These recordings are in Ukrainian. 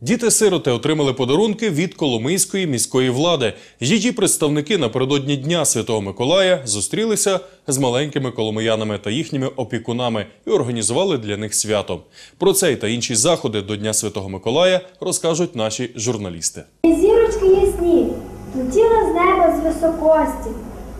Діти-сироти отримали подарунки від Коломийської міської влади. Її представники напередодні Дня Святого Миколая зустрілися з маленькими коломиянами та їхніми опікунами і організували для них свято. Про цей та інші заходи до Дня Святого Миколая розкажуть наші журналісти. Зірочки ясні, летіли з неба з високості.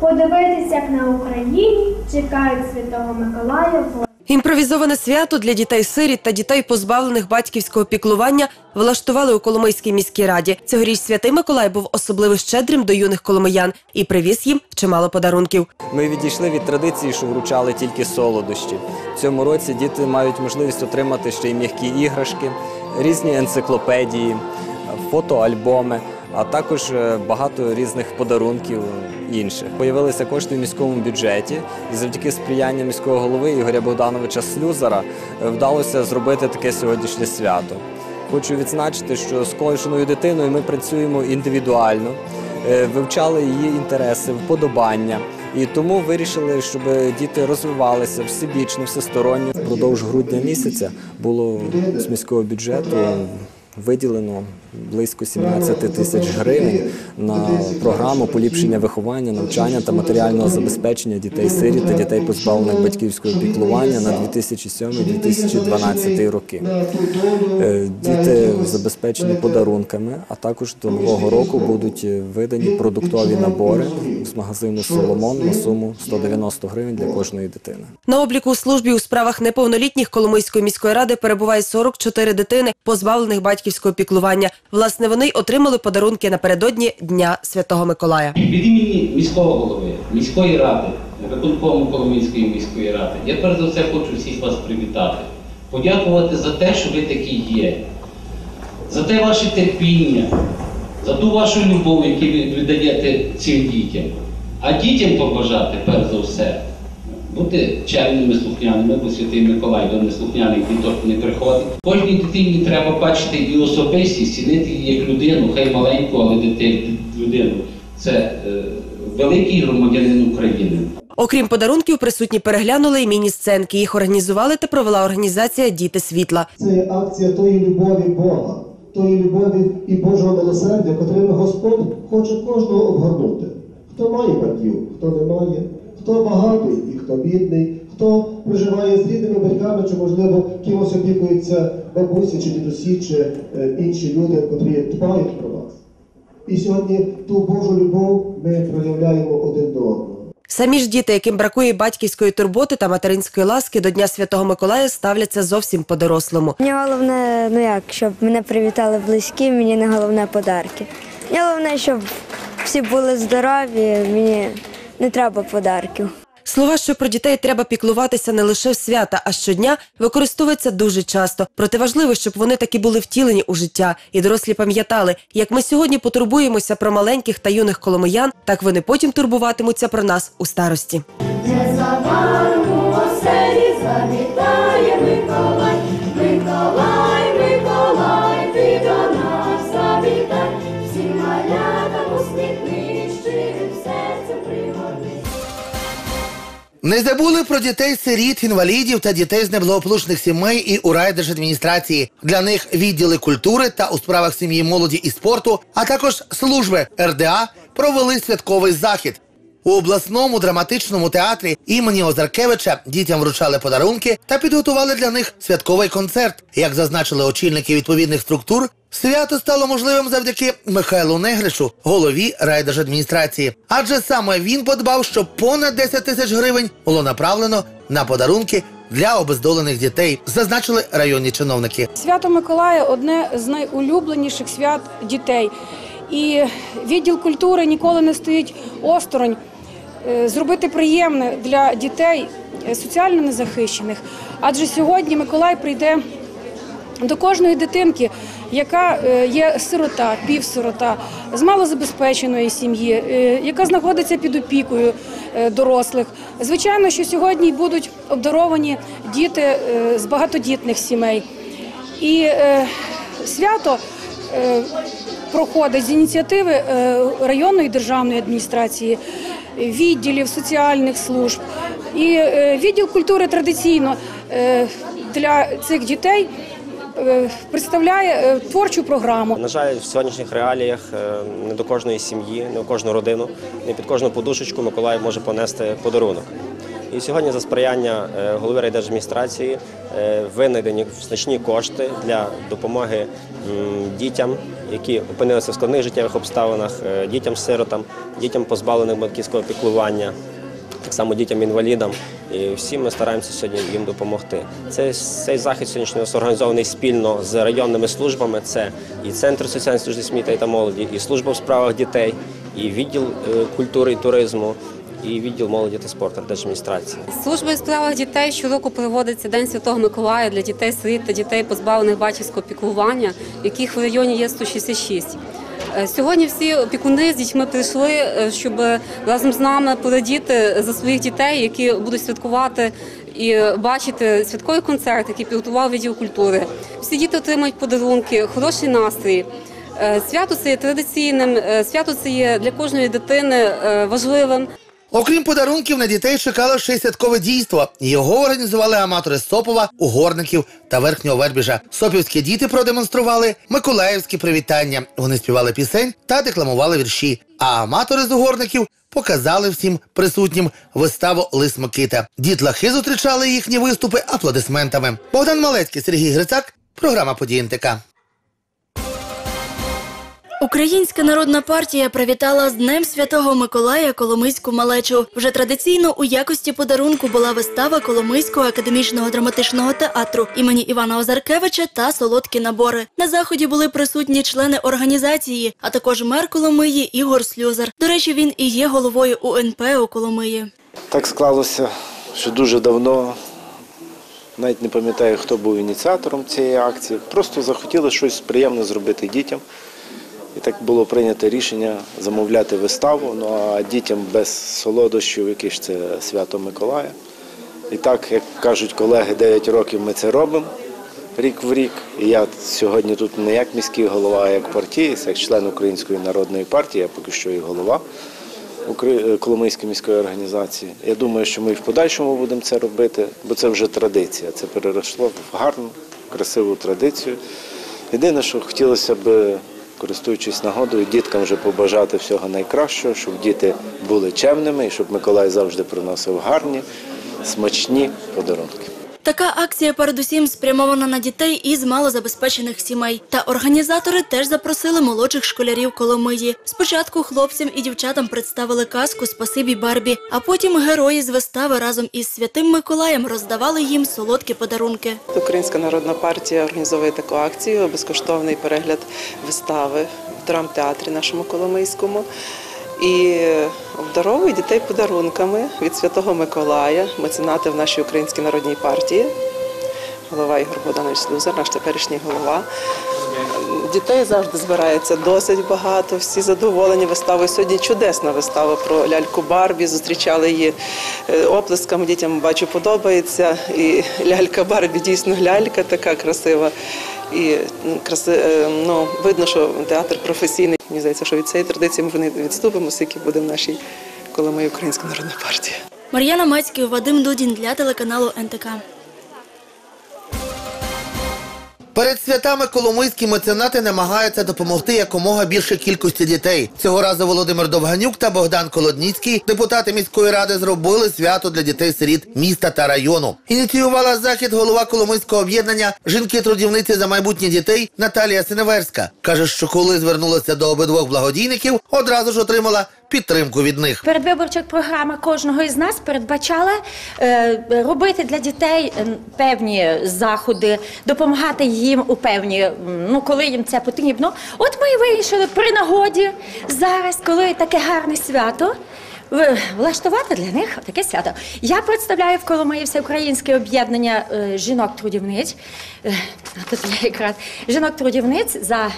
Подивитись, як на Україні чекають Святого Миколая Імпровізоване свято для дітей-сиріт та дітей, позбавлених батьківського піклування, влаштували у Коломийській міській раді. Цьогоріч святий Миколай був особливо щедрим до юних коломиян і привіз їм чимало подарунків. Ми відійшли від традиції, що вручали тільки солодощі. В цьому році діти мають можливість отримати ще й м'які іграшки, різні енциклопедії, фотоальбоми, а також е, багато різних подарунків інших. Появилися кошти в міському бюджеті, і завдяки сприянню міського голови Ігоря Богдановича Слюзара е, вдалося зробити таке сьогоднішнє свято. Хочу відзначити, що з кожною дитиною ми працюємо індивідуально, е, вивчали її інтереси, вподобання. І тому вирішили, щоб діти розвивалися всебічно, всесторонньо. Впродовж грудня місяця було з міського бюджету виділено близько 17 тисяч гривень на програму поліпшення виховання, навчання та матеріального забезпечення дітей-сиріт та дітей, позбавлених батьківського піклування на 2007-2012 роки. Е, Діти забезпечені подарунками, а також до нового року будуть видані продуктові набори з магазину Соломон на суму 190 гривень для кожної дитини. На обліку у службі у справах неповнолітніх Коломийської міської ради перебуває 44 дитини, позбавлених батьківського піклування. Власне, вони й отримали подарунки напередодні Дня Святого Миколая. Від імені міського голови, міської ради, виконкому Коломийської міської ради, я перш за все хочу всіх вас привітати, подякувати за те, що ви такі є, за те ваше терпіння, за ту вашу любов, яку ви віддаєте цим дітям. А дітям побажати, перш за все, бути чемними, слухняними, бо святий Миколай до неслухняних діток не приходить. Кожній дитині треба бачити і особистість, цінити її як людину, хай маленьку, але дити- людину. Це е, великий громадянин України. Окрім подарунків, присутні переглянули і міні-сценки. Їх організували та провела організація Діти світла. Це є акція тої любові Бога, тої любові і Божого милосердя, котрими Господь хоче кожного обгорнути. Хто має батьків, хто не має, хто багатий і хто бідний, хто проживає з рідними батьками, чи, можливо, кимось опікуються бабусі чи дідусі, чи е, інші люди, котрі дбають про вас. І сьогодні ту Божу любов ми проявляємо один до одного. Самі ж діти, яким бракує батьківської турботи та материнської ласки, до Дня Святого Миколая ставляться зовсім по-дорослому. Мені головне, ну як, щоб мене привітали близькі, мені не головне подарки. Мені головне, щоб всі були здорові, мені не треба подарків. Слова, що про дітей треба піклуватися не лише в свята, а щодня, використовуються дуже часто. Проте важливо, щоб вони таки були втілені у життя, і дорослі пам'ятали, як ми сьогодні потурбуємося про маленьких та юних коломиян, так вони потім турбуватимуться про нас у старості. Незабарву оселі завітає Миколай, Миколай, Миколай, Не забули про дітей сиріт, інвалідів та дітей з неблагополучних сімей і у райдержадміністрації. Для них відділи культури та у справах сім'ї, молоді і спорту, а також служби РДА провели святковий захід. У обласному драматичному театрі імені Озаркевича дітям вручали подарунки та підготували для них святковий концерт. Як зазначили очільники відповідних структур, свято стало можливим завдяки Михайлу Негришу, голові райдержадміністрації. Адже саме він подбав, що понад 10 тисяч гривень було направлено на подарунки для обездолених дітей, зазначили районні чиновники. Свято Миколая одне з найулюбленіших свят дітей. І відділ культури ніколи не стоїть осторонь зробити приємне для дітей е, соціально незахищених. Адже сьогодні Миколай прийде до кожної дитинки, яка е, є сирота, півсирота, з малозабезпеченої сім'ї, е, яка знаходиться під опікою е, дорослих. Звичайно, що сьогодні будуть обдаровані діти е, з багатодітних сімей. І е, свято е, проходить з ініціативи е, районної державної адміністрації, відділів соціальних служб. І е, відділ культури традиційно е, для цих дітей е, представляє творчу програму. На жаль, в сьогоднішніх реаліях не до кожної сім'ї, не у кожну родину, не під кожну подушечку Миколаїв може понести подарунок. І сьогодні за сприяння голови райдержадміністрації винайдені значні кошти для допомоги дітям, які опинилися в складних життєвих обставинах, е, дітям-сиротам, дітям позбавлених батьківського піклування так само дітям-інвалідам. І всі ми стараємося сьогодні їм допомогти. Цей, цей захід сьогоднішній організований спільно з районними службами. Це і Центр соціальної служби сміти та молоді, і служба в справах дітей, і відділ е, культури і туризму, і відділ молоді та спорту держадміністрації. Службою у справах дітей щороку проводиться День Святого Миколая для дітей сиріт та дітей, позбавлених батьківського піклування, яких в районі є 166. Е, Сьогодні всі опікуни з дітьми прийшли, е, щоб разом з нами порадіти за своїх дітей, які будуть святкувати і бачити святковий концерт, який підготував відділ культури. Всі діти отримають подарунки, хороший настрій. Е, Свято це є традиційним, свято це є для кожної дитини важливим. Окрім подарунків, на дітей чекало ще й святкове дійство. Його організували аматори Сопова, угорників та верхнього вербіжа. Сопівські діти продемонстрували миколаївські привітання. Вони співали пісень та декламували вірші. А аматори з угорників показали всім присутнім виставу Лис Микита. Дітлахи зустрічали їхні виступи аплодисментами. Богдан Малецький, Сергій Грицак, програма «Події НТК». Українська народна партія привітала з Днем Святого Миколая Коломийську малечу. Вже традиційно у якості подарунку була вистава Коломийського академічного драматичного театру імені Івана Озаркевича та солодкі набори. На заході були присутні члени організації, а також мер Коломиї Ігор Слюзар. До речі, він і є головою УНП у Коломиї. Так склалося, що дуже давно, навіть не пам'ятаю, хто був ініціатором цієї акції, просто захотіли щось приємне зробити дітям. І так було прийнято рішення замовляти виставу, ну а дітям без солодощів, яке ж це свято Миколая. І так, як кажуть колеги, 9 років ми це робимо рік в рік. І я сьогодні тут не як міський голова, а як партієць, як член Української народної партії, я поки що і голова. Коломийської міської організації. Я думаю, що ми і в подальшому будемо це робити, бо це вже традиція. Це переросло в гарну, красиву традицію. Єдине, що хотілося б, користуючись нагодою, діткам вже побажати всього найкращого, щоб діти були чемними і щоб Миколай завжди приносив гарні, смачні подарунки. Така акція передусім спрямована на дітей із малозабезпечених сімей. Та організатори теж запросили молодших школярів Коломиї. Спочатку хлопцям і дівчатам представили казку Спасибі Барбі, а потім герої з вистави разом із святим Миколаєм роздавали їм солодкі подарунки. Українська народна партія організовує таку акцію безкоштовний перегляд вистави в драмтеатрі нашому Коломийському. І обдаровує дітей подарунками від Святого Миколая, меценати в нашій українській народній партії. Голова Ігор Богданович Слюзар, наш теперішній голова. Дітей завжди збирається досить багато, всі задоволені виставою. Сьогодні чудесна вистава про ляльку Барбі. Зустрічали її е, оплесками. Дітям бачу, подобається. І лялька Барбі дійсно лялька така красива. І е, ну, видно, що театр професійний. Мені здається, що від цієї традиції ми не відступимо, оскільки буде в нашій Коломиї Українська народна партія. Мар'яна Мацьків, Вадим Дудін для телеканалу НТК. Перед святами коломийські меценати намагаються допомогти якомога більше кількості дітей. Цього разу Володимир Довганюк та Богдан Колодніцький, депутати міської ради, зробили свято для дітей-сиріт міста та району. Ініціювала захід голова Коломийського об'єднання жінки-трудівниці за майбутнє дітей Наталія Синеверська. Каже, що коли звернулася до обидвох благодійників, одразу ж отримала підтримку від них. Передвиборча програма кожного із нас передбачала е, робити для дітей е, певні заходи, допомагати їм у певні, ну коли їм це потрібно. От ми і вирішили при нагоді зараз, коли таке гарне свято. Влаштувати для них таке свято. Я представляю в Коломиї всеукраїнське об'єднання е, жінок-трудівниць. Е, Тут я якраз жінок-трудівниць за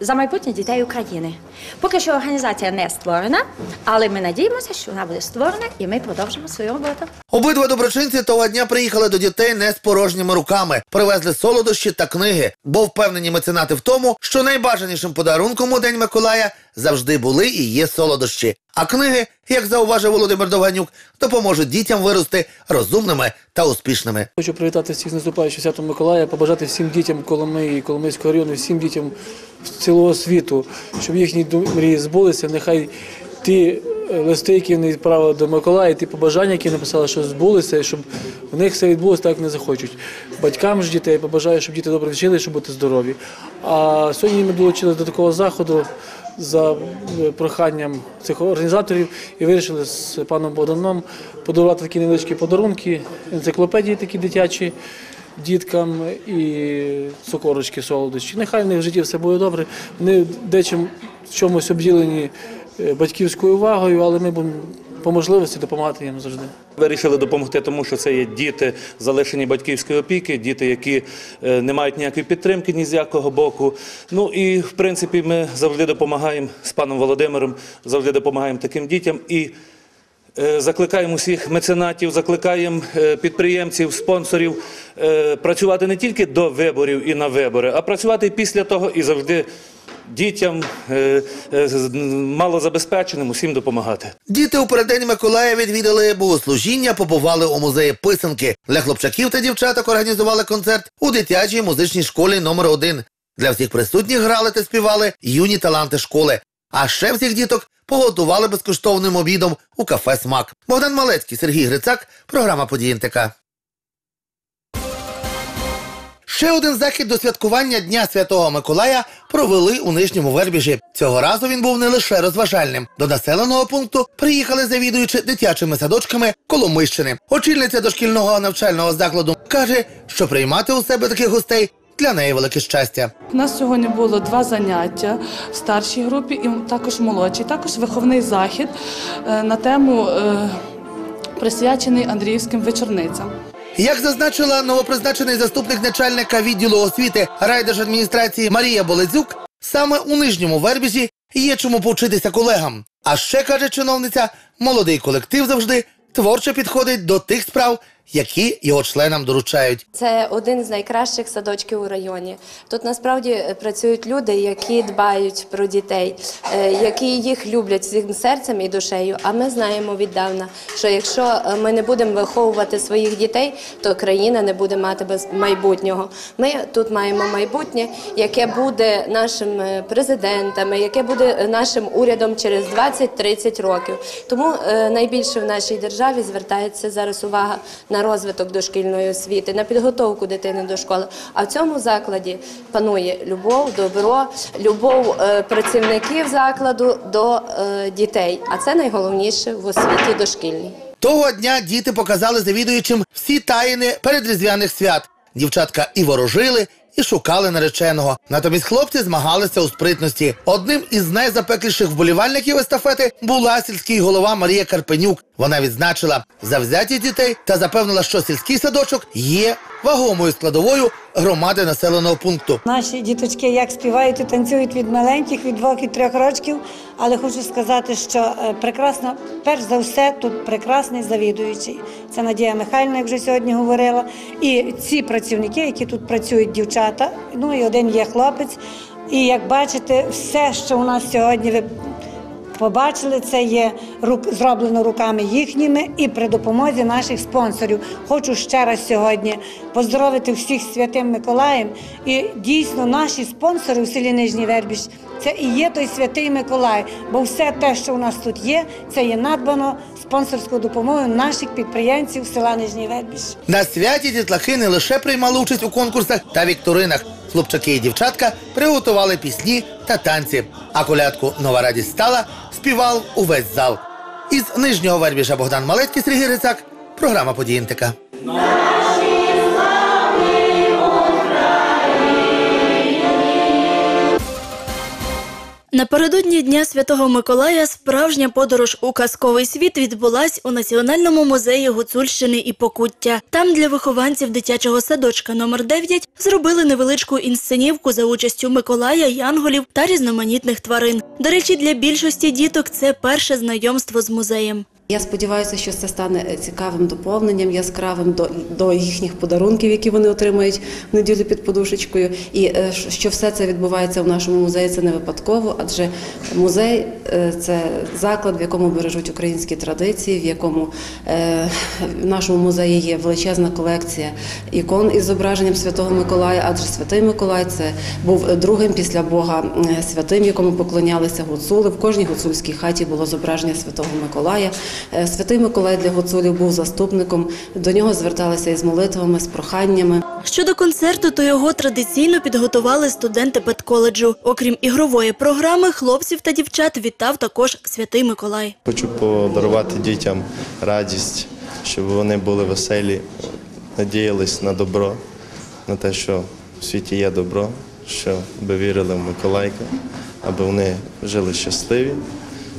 за майбутнє дітей України. Поки що організація не створена, але ми надіємося, що вона буде створена і ми продовжимо свою роботу. Обидва доброчинці того дня приїхали до дітей не з порожніми руками, привезли солодощі та книги, бо впевнені меценати в тому, що найбажанішим подарунком у День Миколая завжди були і є солодощі. А книги, як зауважив Володимир Довганюк, допоможуть дітям вирости розумними та успішними. Хочу привітати всіх з наступаючим святом Миколая, побажати всім дітям Коломиї, Коломийського району, всім дітям цілого світу, щоб їхні мрії збулися. Нехай ті е, листи, які вони відправили до Миколая, ті побажання, які написали, що збулися, і щоб в них все відбулося так, як вони захочуть. Батькам ж дітей побажаю, щоб діти добре вчили, щоб бути здорові. А сьогодні ми долучилися до такого заходу за е, проханням цих організаторів і вирішили з паном Богданом подарувати такі невеличкі подарунки, енциклопедії такі дитячі діткам і цукорочки, солодощі. Нехай в них в житті все буде добре. Вони дечим в чомусь обділені батьківською увагою, але ми будемо по можливості допомагати їм завжди. Вирішили допомогти, тому що це є діти, залишені батьківської опіки, діти, які е, не мають ніякої підтримки ні з якого боку. Ну і в принципі ми завжди допомагаємо з паном Володимиром, завжди допомагаємо таким дітям і. е, Закликаємо усіх меценатів, закликаємо е, підприємців, спонсорів е, працювати не тільки до виборів і на вибори, а працювати після того і завжди дітям е, е, малозабезпеченим усім допомагати. Діти у переддень Миколая відвідали богослужіння, побували у музеї писанки. Для хлопчаків та дівчаток організували концерт у дитячій музичній школі номер 1 Для всіх присутніх грали та співали юні таланти школи. А ще всіх діток погодували безкоштовним обідом у кафе Смак. Богдан Малецький, Сергій Грицак, програма «Події НТК». Ще один захід до святкування Дня Святого Миколая провели у Нижньому Вербіжі. Цього разу він був не лише розважальним. До населеного пункту приїхали завідуючи дитячими садочками Коломийщини. Очільниця дошкільного навчального закладу каже, що приймати у себе таких гостей для неї велике щастя. У нас сьогодні було два заняття в старшій групі і також молодшій, також виховний захід е, на тему е, присвячений Андріївським вечорницям. Як зазначила новопризначений заступник начальника відділу освіти райдержадміністрації Марія Болезюк, саме у нижньому вербіжі є чому повчитися колегам. А ще каже чиновниця, молодий колектив завжди творчо підходить до тих справ, які його членам доручають. Це один з найкращих садочків у районі. Тут насправді е, працюють люди, які дбають про дітей, е, які їх люблять всім серцем і душею. А ми знаємо віддавна, що якщо е, ми не будемо виховувати своїх дітей, то країна не буде мати без майбутнього. Ми тут маємо майбутнє, яке буде нашим президентами, яке буде нашим урядом через 20-30 років. Тому найбільше в нашій державі звертається зараз увага на розвиток дошкільної освіти, на підготовку дитини до школи. А в цьому закладі панує любов, добро, любов е, працівників закладу до е, дітей. А це найголовніше в освіті дошкільній. Того дня діти показали завідуючим всі таїни передріздвяних свят. Дівчатка і ворожили, і шукали нареченого. Натомість хлопці змагалися у спритності. Одним із найзапекліших вболівальників естафети була сільський голова Марія Карпенюк. Вона відзначила завзяті дітей та запевнила, що сільський садочок є вагомою складовою громади населеного пункту. Наші діточки як співають і танцюють від маленьких, від двох і трьох років. Але хочу сказати, що е, прекрасно, перш за все, тут прекрасний завідуючий. Це Надія Михайлівна, як вже сьогодні говорила. І ці працівники, які тут працюють, дівчата, ну і один є хлопець. І як бачите, все, що у нас сьогодні ви побачили, це є зроблено руками їхніми і при допомозі наших спонсорів. Хочу ще раз сьогодні поздоровити всіх святим Миколаєм. І дійсно наші спонсори у селі Нижній Вербіж це і є той святий Миколай, бо все те, що у нас тут є, це є надбано спонсорською допомогою наших підприємців села Нижній Вербіж. На святі дітлахи не лише приймали участь у конкурсах та вікторинах. Хлопчаки і дівчатка приготували пісні та танці. А колядку Нова радість стала співав увесь зал. Із нижнього вербіжа Богдан Малецький, Сергій Рицак. Програма «Події НТК». Напередодні Дня Святого Миколая справжня подорож у казковий світ відбулась у Національному музеї Гуцульщини і Покуття. Там для вихованців дитячого садочка номер 9 зробили невеличку інсценівку за участю Миколая, янголів та різноманітних тварин. До речі, для більшості діток це перше знайомство з музеєм. Я сподіваюся, що це стане е, цікавим доповненням, яскравим до, до їхніх подарунків, які вони отримають в неділю під подушечкою. І е, що- все це відбувається в нашому музеї, це не випадково, адже музей е, це заклад, в якому бережуть українські традиції, в якому в нашому музеї є величезна колекція ікон із зображенням Святого Миколая, адже Святий Миколай це був другим після Бога святим, якому поклонялися гуцули. В кожній гуцульській хаті було зображення Святого Миколая. Е, Святий Миколай для гуцулів був заступником. До нього зверталися із молитвами, з проханнями. Щодо концерту, то його традиційно підготували студенти педколеджу. Окрім ігрової програми, хлопців та дівчат вітав також святий Миколай. Хочу подарувати дітям радість, щоб вони були веселі, надіялись на добро, на те, що в світі є добро, щоб вірили в Миколайка, аби вони жили щасливі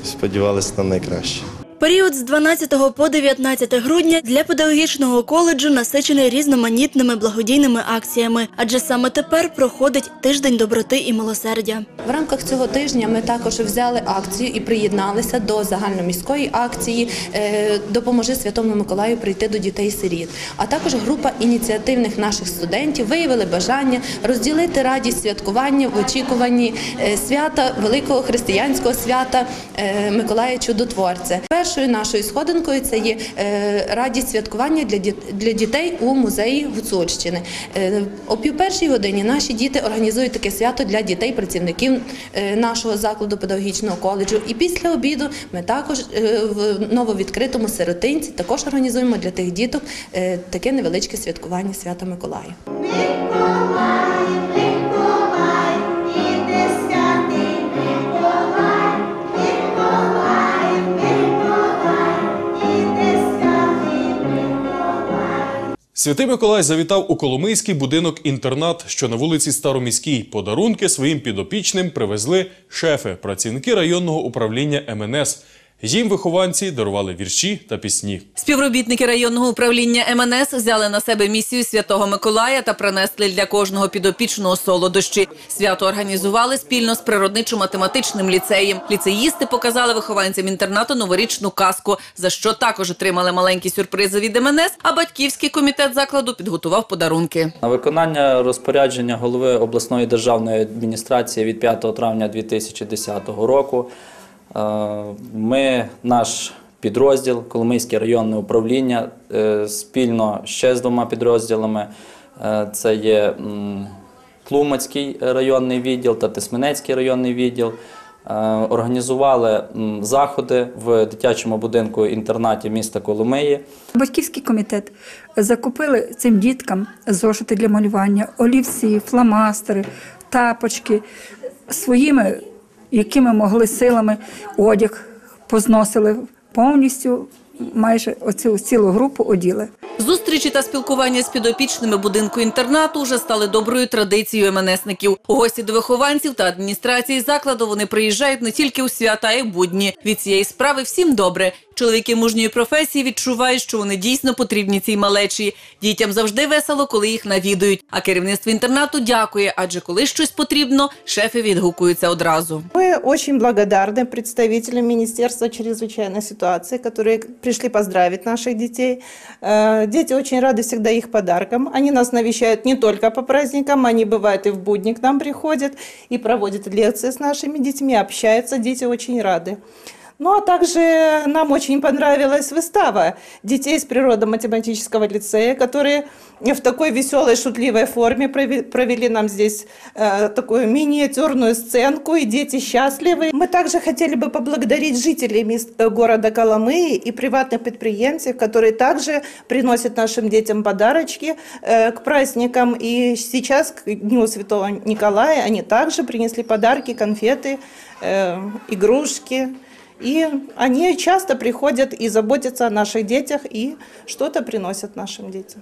сподівалися на найкраще. Період з 12 по 19 грудня для педагогічного коледжу насичений різноманітними благодійними акціями, адже саме тепер проходить тиждень доброти і милосердя. В рамках цього тижня ми також взяли акцію і приєдналися до загальноміської акції е, Допоможи Святому Миколаю прийти до дітей-сиріт. А також група ініціативних наших студентів виявили бажання розділити радість святкування в очікуванні е, свята великого християнського свята е, Миколая Чудотворця. Першою нашою сходинкою це є е, радість святкування для дітей у музеї Гуцульщини. Е, О півпершій годині наші діти організують таке свято для дітей, працівників е, нашого закладу педагогічного коледжу. І після обіду ми також в нововідкритому сиротинці також організуємо для тих діток таке невеличке святкування свята Миколая. Святий Миколай завітав у Коломийський будинок-інтернат, що на вулиці Староміській. Подарунки своїм підопічним привезли шефи, працівники районного управління МНС. Їм вихованці дарували вірші та пісні. Співробітники районного управління МНС взяли на себе місію Святого Миколая та принесли для кожного підопічного солодощі. Свято організували спільно з природничо-математичним ліцеєм. Ліцеїсти показали вихованцям інтернату новорічну казку, за що також отримали маленькі сюрпризи від МНС, а батьківський комітет закладу підготував подарунки. На виконання розпорядження голови обласної державної адміністрації від 5 травня 2010 року ми, наш підрозділ, Коломийське районне управління, е, спільно ще з двома підрозділами, е, це є Тлумацький районний відділ та Тисменецький районний відділ. е, Організували заходи в дитячому будинку інтернаті міста Коломиї. Батьківський комітет закупили цим діткам зошити для малювання, олівці, фломастери, тапочки своїми, якими могли силами одяг позносили повністю. Майже оцю цілу групу оділи. Зустрічі та спілкування з підопічними будинку інтернату вже стали доброю традицією МНСників. У гості до вихованців та адміністрації закладу вони приїжджають не тільки у свята, а й будні. Від цієї справи всім добре. Чоловіки мужньої професії відчувають, що вони дійсно потрібні цій малечі. Дітям завжди весело, коли їх навідують. А керівництво інтернату дякує, адже коли щось потрібно, шефи відгукуються одразу. Мы очень благодарны представителям Министерства чрезвычайной ситуации, которые пришли поздравить наших детей. Э, Дети очень рады всегда их подаркам. Они нас навещают не только по праздникам, они бывают и в будни к нам приходят и проводят лекции с нашими детьми, общаются, дети очень рады. Ну а также нам очень понравилась выстава детей из природо-математического лицея, которые в такой веселой, шутливой форме провели нам здесь э, такую миниатюрную сценку, и дети счастливы. Мы также хотели бы поблагодарить жителей э, города Коломыи и приватных предприятий, которые также приносят нашим детям подарочки э, к праздникам. И сейчас, к Дню Святого Николая, они также принесли подарки, конфеты, э, игрушки. И они часто приходят и заботятся о наших детях и что-то приносят нашим детям.